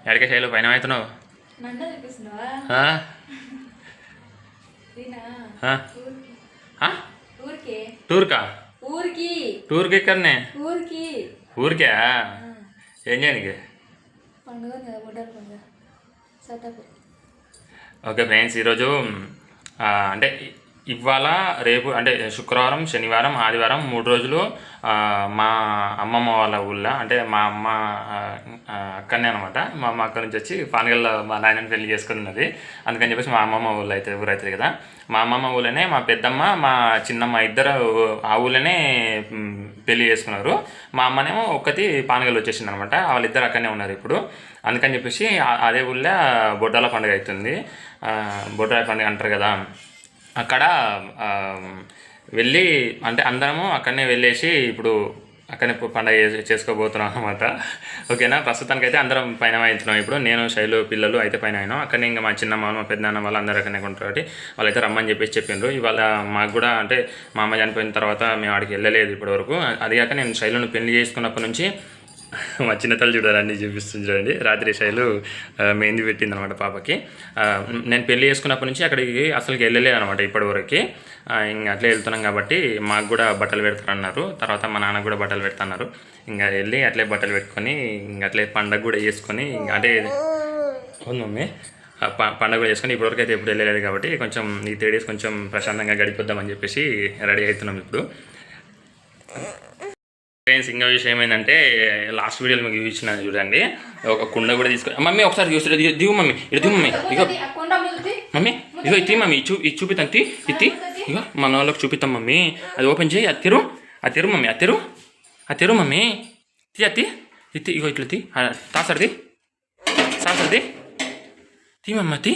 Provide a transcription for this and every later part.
ఎక్కడికి శైలు పైన అవుతున్నావు టూర్కా? ఊరికి. టూర్కి ఎక్కడనే? ఊరికి. ఏం సతాపూర్ ఓకే ఫ్రెండ్స్ ఈరోజు అంటే ఇవాళ రేపు అంటే శుక్రవారం శనివారం ఆదివారం మూడు రోజులు మా అమ్మమ్మ వాళ్ళ ఊళ్ళో అంటే మా అమ్మ అక్కనే అక్కడనే అనమాట మా అమ్మ అక్కడి నుంచి వచ్చి పానగల్లో మా నాయనని పెళ్ళి చేసుకున్నది. అందుకని చెప్పేసి మా అమ్మమ్మ ఊళ్ళో అయితే ఊరు కదా. మా అమ్మమ్మ ఊళ్ళోనే మా పెద్దమ్మ మా చిన్నమ్మ ఇద్దరు ఆ ఊళ్ళోనే పెళ్ళి చేసుకున్నారు. మా అమ్మనేమో ఒక్కటి పానగల్ వచ్చేసింది అనమాట వాళ్ళిద్దరు అక్కడనే ఉన్నారు ఇప్పుడు. అందుకని చెప్పేసి అదే ఊళ్ళో బొడ్డాల పండుగ అవుతుంది. బొడ్డాల పండుగ అంటారు కదా. అక్కడ వెళ్ళి అంటే అందరము అక్కడనే వెళ్ళేసి ఇప్పుడు అక్కడనే పండగ చేసి- చేసుకోబోతున్నాం అనమాట ఓకేనా? ప్రస్తుతానికి అయితే అందరం పైన వాయించినాం ఇప్పుడు. నేను శైలు పిల్లలు అయితే పైన అయినాం. అక్కడనే ఇంకా మా చిన్నమ్మ మా పెద్దనాన్న వాళ్ళు అందరూ అక్కడనే ఉంటారు కాబట్టి వాళ్ళైతే రమ్మని చెప్పేసి చెప్పిండ్రు ఇవాళ మాకు కూడా అంటే మా అమ్మ చనిపోయిన తర్వాత మేము ఆడికి వెళ్ళలేదు ఇప్పటివరకు. అది కాక నేను శైలును పెళ్ళి చేసుకున్నప్పటి నుంచి మా చిన్న తల్లి చూడాలని చూపిస్తుంది చూడండి. రాత్రి శైలు మెహందీ పెట్టింది అనమాట పాపకి. నేను పెళ్ళి చేసుకున్నప్పటి నుంచి అక్కడికి అసలుకి వెళ్ళలేదు అనమాట ఇప్పటివరకు. ఇంకా అట్లే వెళ్తున్నాం కాబట్టి మాకు కూడా బట్టలు పెడతారన్నారు. తర్వాత మా నాన్నకు కూడా బట్టలు పెడతాన్నారు. ఇంకా వెళ్ళి అట్లే బట్టలు పెట్టుకొని ఇంకా అట్లే పండగ కూడా చేసుకొని ఇంకా అంటే అవును మమ్మీ. పండగ కూడా చేసుకొని ఇప్పటివరకు అయితే ఎప్పుడు వెళ్ళలేదు కాబట్టి కొంచెం ఈ త్రీ డేస్ కొంచెం ప్రశాంతంగా గడిపిద్దామని చెప్పేసి రెడీ అవుతున్నాం ఇప్పుడు. ఫ్రెండ్స్ ఇంకా విషయం ఏంటంటే లాస్ట్ వీడియోలో మీకు చూపించిన చూడండి. ఒక కుండ కూడా తీసుకొని మమ్మీ ఒకసారి చూసి దిగు మమ్మీ ఇటు దిగు మమ్మీ ఇగో. మమ్మీ ఇగో ఇది మమ్మీ చూ ఇది చూపిస్తాను తీ ఇది ఇగో మన వాళ్ళకి చూపిస్తాం మమ్మీ. అది ఓపెన్ చేయి అది తెరు అది తెరు మమ్మీ అది తెరు అది తెరు మమ్మీ. తీ అది ఇది ఇగో ఇట్లా తీ తాసరిది సాసరిది తీ మమ్మ తీ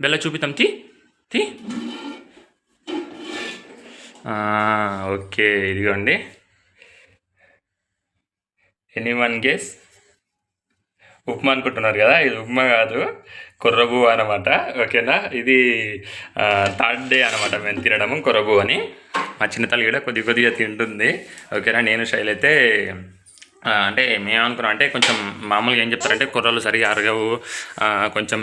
బెల్ల చూపిస్తాం తీ తీ ఓకే ఇదిగోండి. Any one gas? ఉప్మా అనుకుంటున్నారు కదా ఇది ఉప్మా కాదు కొర్రబు అనమాట ఓకేనా? ఇది థర్డ్ డే అనమాట మేము తినడము కొర్రబు అని. మా చిన్న తల్లి కూడా కొద్ది కొద్దిగా తింటుంది ఓకేనా? నేను శైలి అయితే అంటే మేము అనుకున్నాం అంటే కొంచెం మామూలుగా ఏం చెప్తారంటే కుర్రలు సరిగా అరగవు కొంచెం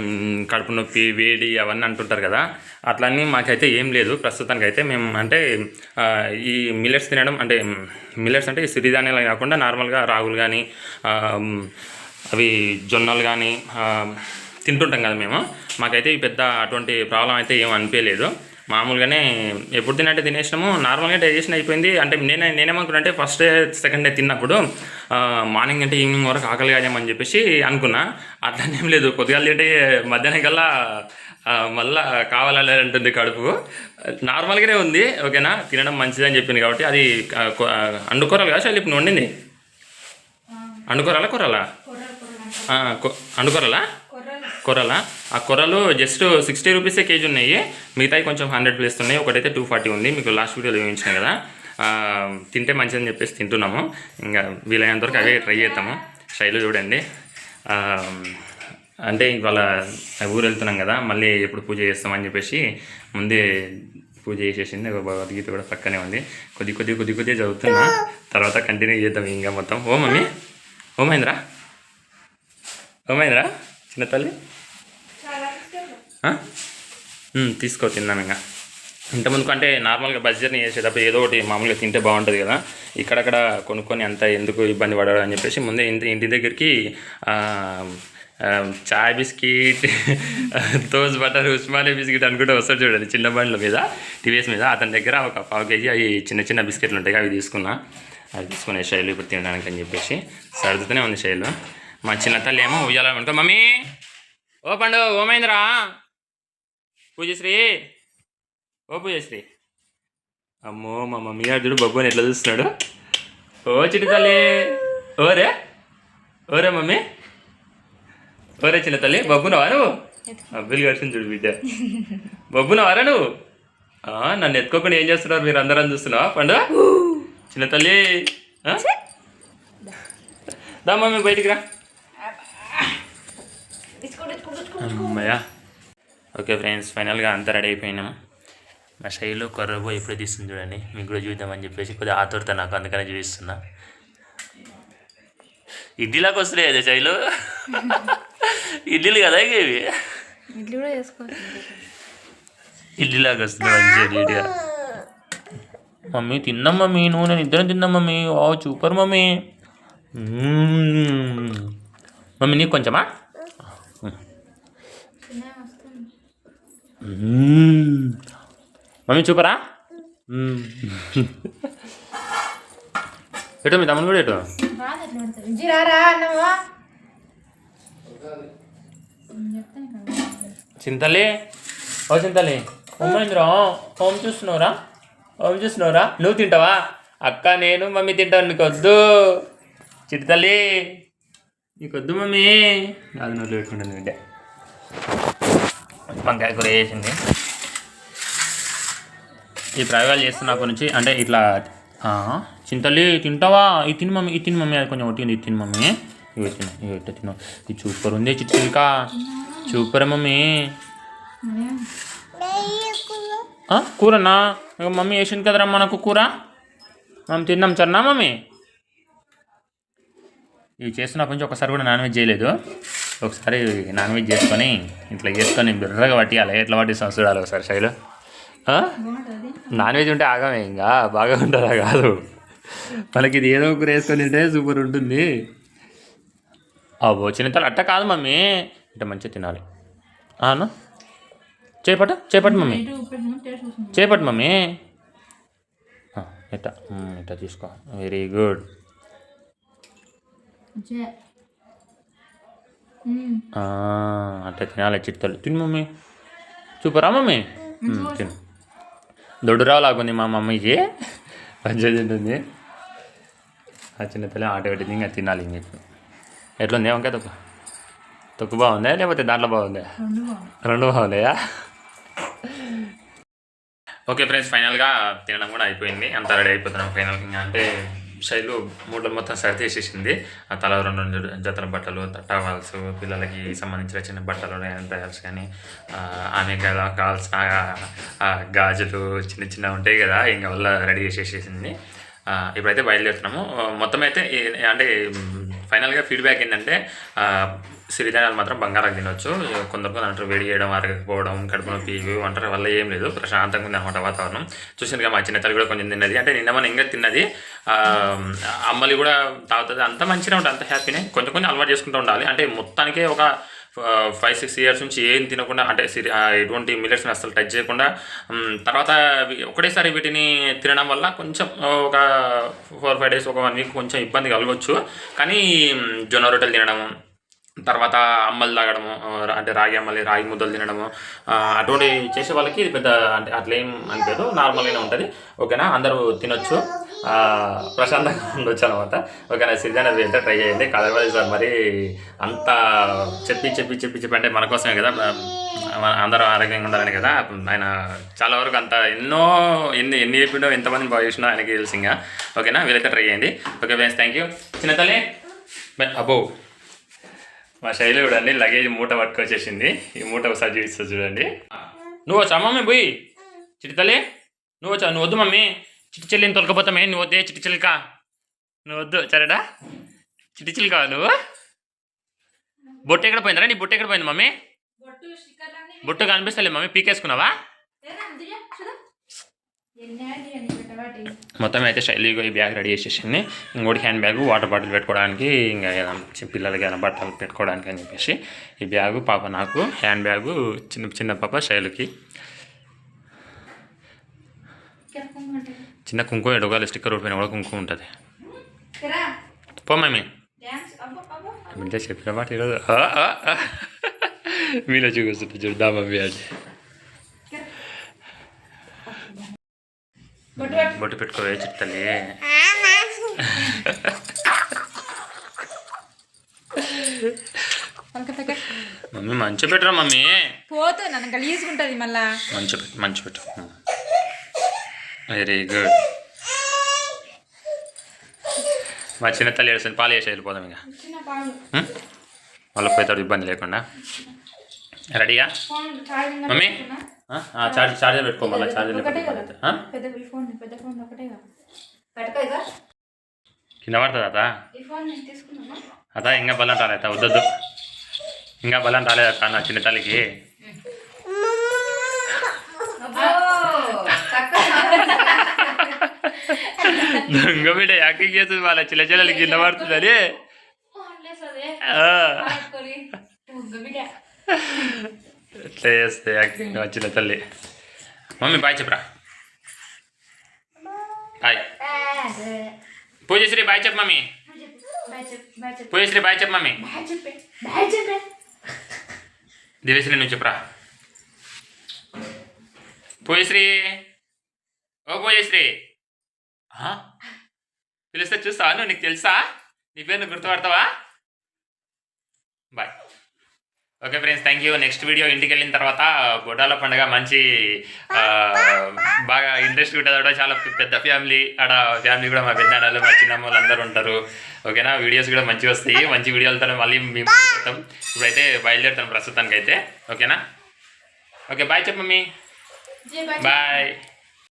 కడుపు నొప్పి వేడి అవన్నీ అంటుంటారు కదా. అట్లన్నీ మాకైతే ఏం లేదు. ప్రస్తుతానికి అయితే మేము అంటే ఈ మిల్లెట్స్ తినడం అంటే మిల్లెట్స్ అంటే సిరిధాన్యాలు కాకుండా నార్మల్గా రాగులు కానీ అవి జొన్నలు కానీ తింటుంటాం కదా మేము. మాకైతే ఈ పెద్ద అటువంటి ప్రాబ్లం అయితే ఏం అనిపించలేదు మామూలుగానే ఎప్పుడు తిన్నట్టే తినేసినాము. నార్మల్గా డైజెషన్ అయిపోయింది. అంటే నేనే నేనేమనుకున్నా అంటే ఫస్ట్ డే సెకండ్ డే తిన్నప్పుడు మార్నింగ్ అంటే ఈవినింగ్ వరకు ఆకలి కాదేమని చెప్పేసి అనుకున్నా. అట్లనే ఏం లేదు. కొద్దిగా తింటే మధ్యాహ్నం కల్లా మళ్ళా కావాలని అంటుంది కడుపు. నార్మల్గానే ఉంది. ఓకేనా? తినడం మంచిదని చెప్పింది కాబట్టి అది అండుకూరలు కదా ఇప్పుడు వండింది? అండుకూరలా కూరలా? అండుకూరలా? కొరల. ఆ కొరలు జస్ట్ సిక్స్టీ రూపీసే కేజీ ఉన్నాయి. మిగతాయి కొంచెం హండ్రెడ్ ప్లేస్ ఉన్నాయి. ఒకటైతే టూ ఫార్టీ ఉంది. మీకు లాస్ట్ వీడియోలో చూపించిన కదా. తింటే మంచిదని చెప్పేసి తింటున్నాము. ఇంకా వీలైనంత వరకు అవే ట్రై చేస్తాము శైలు చూడండి. అంటే ఇవాళ ఊరు వెళ్తున్నాం కదా. మళ్ళీ ఎప్పుడు పూజ చేస్తామని చెప్పేసి ముందే పూజ చేసేసింది. భగవద్గీత కూడా పక్కనే ఉంది. కొద్ది కొద్ది కొద్ది కొద్దిగా చదువుతున్నా. తర్వాత కంటిన్యూ చేద్దాం ఇంకా మొత్తం. ఓ మమ్మీ. ఓ మహేంద్ర. ఓ మహేంద్ర. చిన్న తల్లి. తీసుకో తిన్నాను ఇంకా. ఇంతకుముందుకు అంటే నార్మల్గా బజ్జర్ని చేసేటప్పుడు ఏదో ఒకటి మామూలుగా తింటే బాగుంటుంది కదా. ఇక్కడక్కడ కొనుక్కొని అంత ఎందుకు ఇబ్బంది పడడం అని చెప్పేసి ముందే ఇంటి ఇంటి దగ్గరికి చాయ్ biscuit those butter Osmania biscuit అనుకుంటే వస్తాడు చూడండి చిన్న బండ్ల మీద టీవీఎస్ మీద. అతని దగ్గర ఒక పావు కేజీ అవి చిన్న చిన్న బిస్కెట్లు ఉంటాయి అవి తీసుకున్నా. అవి తీసుకునే శైలు ఇప్పుడు తినడానికి అని చెప్పేసి సర్దుతూనే ఉంది శైలు మా చిన్న తల్లి ఏమో ఉయ్యాల ఉంటాం మమ్మీ ఓ పండు ఓమైందిరా. పూజశ్రీ. ఓ పూజశ్రీ. అమ్మో మా మమ్మీ గారు చూడు బొబ్బుని ఎట్లా చూస్తున్నాడు? ఓ చిన్న తల్లి. ఓరే ఓరే మమ్మీ. ఓరే చిన్న తల్లి బొబ్బునవా నువ్వు? అబ్బులు కలిసింది చూడు బిడ్డ. బొబ్బునవారా నువ్వు? నన్ను ఎత్తుకోకుండా ఏం చేస్తున్నారు మీరు అందరం చూస్తున్నావా? పండు. చిన్న తల్లి? దా మమ్మీ బయటికి రా. అమ్మయ్యా. ఓకే ఫ్రెండ్స్ ఫైనల్గా అంతా రెడీ అయిపోయినాము మా శైలు కొర్రబో ఎప్పుడే తీస్తుంది చూడండి. మీకు కూడా చూద్దామని చెప్పేసి కొద్దిగా ఆతురత నాకు అందుకనే చూపిస్తున్నా. ఇడ్లీలాగా వస్తున్నాయి అదే శైలు? ఇడ్లీలు కదా ఇవి? ఇడ్లీలాగా వస్తుంది నీట్గా. మమ్మీ తిన్నాం మమ్మీ నువ్వు నేను ఇద్దరం తిన్నాం మమ్మీ. ఓ సూపర్ మమ్మీ. మ్మ్. మమ్మీ నీకు కొంచెమా మ్మ్. మమ్మీ చూపరా. ఎటు మీ తమ్ముడు కూడా ఎటు? చింతలే ఓ చింతలే ఉమ్మేంద్ర ఓం చూస్తున్నావురా? ఓం చూస్తున్నావురా? నువ్వు తింటావా? అక్క నేను మమ్మీ తింటాను నీకు వద్దు చిట్టతల్లి నీకు వద్దు మమ్మీ అది నువ్వు పెట్టుకుంటుంది బిడ్డ వంకాయ కూర వేసింది ఈ ప్రయోగాలు చేస్తున్నప్పటి నుంచి అంటే ఇట్లా చింతల్లి తింటావా? ఇది తిని మమ్మీ ఇది తిని మమ్మీ అది కొంచెం ఒట్టింది ఇది తిని మమ్మీ. ఇవి తిను ఇవి ఇట్ట ఇది సూపర్ ఉంది చిట్టుకా సూపర్ మమ్మీ. కూరనా? మమ్మీ వేసింది కదరా మనకు కూర? మనం తిన్నాం సరేనా మమ్మీ? ఇవి చేస్తున్నప్పటి నుంచి ఒకసారి కూడా నాన్ వెజ్ చేయలేదు. ఒకసారి నాన్ వెజ్ చేసుకొని ఇట్లా చేసుకొని బిర్రగా పట్టియాలి. ఎట్లా పట్టిస్తాం చూడాలి ఒకసారి శైలు. నాన్ వెజ్ ఉంటే ఆగమే ఇంకా. బాగా ఉంటుందా కాదు. మనకి ఇది ఏదో ఒకరు వేసుకొని తింటే సూపర్ ఉంటుంది. అబ్బో చిన్నతలు అట్ట కాదు మమ్మీ. ఇట్లా మంచిగా తినాలి. అను చేపట చేపట్టు మమ్మీ. ఇటు చేపట్టు మమ్మీ. ఆ, ఇట్ట. ఇట్ట తీసుకో. వెరీ గుడ్ అట్ట తినాలి చిత్తలు. తిను మమ్మీ. సూపరా మమ్మీ? తిను. దొడ్డురావు లాగుంది మా మమ్మీకి. మంచిగా తింటుంది. ఆ చిన్న పిల్ల ఆట పెట్టింది ఇంకా తినాలి ఇంక ఇప్పుడు. ఎట్లుంది? వంకాయ తొక్కు? తొక్కు బాగుందా లేకపోతే దాంట్లో బాగుందా? రెండు బాగుంది. బాగున్నాయా? ఓకే ఫ్రెండ్స్ ఫైనల్గా తినడం కూడా అయిపోయింది. అంతా రెడీ అయిపోతున్నాం ఫైనల్ ఇంకా. అంటే శైలు మూడు మొత్తం సర్ది చేసేసింది ఆ తల రెండు రెండు జతల బట్టలు టవల్స్ పిల్లలకి సంబంధించిన చిన్న బట్టలు టవల్స్ కానీ ఆమె కదా కావాల్సిన గాజులు చిన్న చిన్న ఉంటాయి కదా ఇంకా వల్ల రెడీ చేసేసేసింది. ఇప్పుడైతే బయలుదేరుతున్నాము. మొత్తం అయితే అంటే ఫైనల్గా ఫీడ్బ్యాక్ ఏంటంటే సిరిధాన్యాలు మాత్రం బంగారం తినొచ్చు. కొందరు కొందరు అంటారు వేడి చేయడం అరగకపోవడం కడుపు నొప్పి ఇవి వల్ల ఏం లేదు. ప్రశాంతంగా ఉంది అనమాట వాతావరణం. చూసిందిగా మా చిన్న తల్లి కూడా కొంచెం తిన్నది. అంటే నిన్న మనం ఇంకా తిన్నది. అమ్మలి కూడా తాగుతుంది. అంత మంచిగా ఉంటుంది అంత హ్యాపీనే కొంచెం కొంచెం అలవాటు చేసుకుంటూ ఉండాలి. అంటే మొత్తానికే ఒక ఫైవ్ సిక్స్ ఇయర్స్ నుంచి ఏం తినకుండా అంటే సిరి ఎటువంటి మిల్లెట్స్ని అసలు టచ్ చేయకుండా తర్వాత ఒకటేసారి వీటిని తినడం వల్ల కొంచెం ఒక ఫోర్ ఫైవ్ డేస్ ఒక వన్ వీక్ కొంచెం ఇబ్బంది కలగవచ్చు కానీ జొన్న రొట్టెలు తినడం తర్వాత అమ్మలు తాగడము అంటే రాగి అమ్మలి రాగి ముద్దలు తినడము అటువంటి చేసే వాళ్ళకి ఇది పెద్ద అంటే అట్లేం అనిపించదు. నార్మల్గానే ఉంటుంది. ఓకేనా? అందరూ తినొచ్చు. ప్రశాంతంగా ఉండొచ్చు అనమాట ఓకేనా? సిరిజాన్ వెళ్తే ట్రై చేయండి. కలవాలి సార్ మరి అంత చెప్పి చెప్పి చెప్పి చెప్పి అంటే మన కోసమే కదా. అందరూ ఆరోగ్యంగా ఉండాలని కదా. ఆయన చాలా వరకు అంత ఎన్నో ఎన్ని ఎన్ని చెప్పిండో ఎంతమంది బాగా చేసినా ఆయనకి తెలుసు ఇంకా ఓకేనా? వీలైతే ట్రై చేయండి. ఓకే ఫ్రెండ్స్ థ్యాంక్ యూ చిన్న తల్లి. బై- అబ్బో. మా శైలి చూడండి లగేజ్ మూట పట్టుకొచ్చేసింది. ఈ మూట ఒకసారి చూపిస్తా చూడండి. నువ్వు వచ్చా మమ్మీ పోయి? చిట్టి తల్లి నువ్వు వచ్చా నువ్వు వద్దు మమ్మీ. చిట్టి చెల్లిని తొలకపోతామే నువ్వు వద్దే చిట్టి చిల్క నువ్వు వద్దు సరేడా చిట్టి చిల్క నువ్వు. బొట్టు ఎక్కడ పోయిందిరా? నీ బొట్టు ఎక్కడ పోయింది మమ్మీ? బొట్టు కనిపిస్తలే మమ్మీ. పీకేసుకున్నావా ఏరా, దిగా, చూడు. ఎన్ని ఆడి అని పెట్టవాటి మొత్తం అయితే శైలి ఈ బ్యాగ్ రెడీ చేసేసింది. ఇంకోటి హ్యాండ్ బ్యాగ్ వాటర్ బాటిల్ పెట్టుకోవడానికి ఇంకా ఏదైనా పిల్లలకి ఏదైనా బట్టలు పెట్టుకోవడానికి అని చెప్పేసి ఈ బ్యాగు పాప నాకు హ్యాండ్ బ్యాగు చిన్న చిన్న పాప శైలికి. చిన్న కుంకుమ ఎడగాలి స్టిక్కర్ ఊడిపోయిన కూడా కుంకుమ ఉంటుంది. కిరా పో మమ్మీ చెప్పిన మాట ఈరోజు. మీలో చూపిస్తుంది చూద్దాం మమ్మీ అంటే బొట్టు పట్టు బొట్టు పెట్టుకోవే చిట్టలి పలక పలక మమ్మీ మంచి పెట్టరా మమ్మీ? పోతూ నన్ను గలీజుకుంటుంది మళ్ళా. మంచి పెట్టు మంచి పెట్టు. Very good. మా చిన్న తల్లి ఏడుస్తుంది పాలు వేసి వెళ్ళిపోదాం ఇక? మళ్ళీ పోయేతాడు ఇబ్బంది లేకుండా. Charging mummy? చార్జ్ చార్జర్ పెట్టుకో మళ్ళీ చార్జర్ కదా. పడుతుంది అత అత ఇంకా బలంటారు అత వద్దొద్దు. ఇంకా బలం రాలేదు అక్క నా చిన్న తల్లికి? దొంగ బిడ్డ యాక్టింగ్ చేస్తుంది వాళ్ళ చిల్ల చిల్లలు కింద పడుతుందని. ఎట్లా చేస్తే యాక్టింగ్ వచ్చిన తల్లి. మమ్మీ బాయ్ చెప్పరా? బాయ్. పూజశ్రీ బాయ్ చెప్పు మమ్మీ. పూజశ్రీ బాయ్ చెప్పు మమ్మీ. దివ్యశ్రీ నువ్వు చెప్పరా? పూజశ్రీ. ఓ పూజశ్రీ. పిలిస్తే చూస్తావా నువ్వు? నీకు తెలుసా? నీ పేరు నువ్వు గుర్తుపడతావా? Bye. Okay friends thank you next video ఇంటికి వెళ్ళిన తర్వాత బొడాల పండుగ మంచి బాగా ఇంట్రెస్ట్ ఉంటుంది ఆడ చాలా పెద్ద ఫ్యామిలీ ఆడ ఫ్యామిలీ కూడా మా పెద్దనాన్నలు మా చిన్నమ్మ వాళ్ళు అందరూ ఉంటారు. ఓకేనా వీడియోస్ కూడా మంచిగా వస్తాయి. మంచి వీడియోలతో మళ్ళీ మీ ముందుకు వస్తాం ఇప్పుడైతే బయలుదేరుతాం ప్రస్తుతానికి అయితే ఓకేనా ఓకే బాయ్ చెప్పమ్మీ బాయ్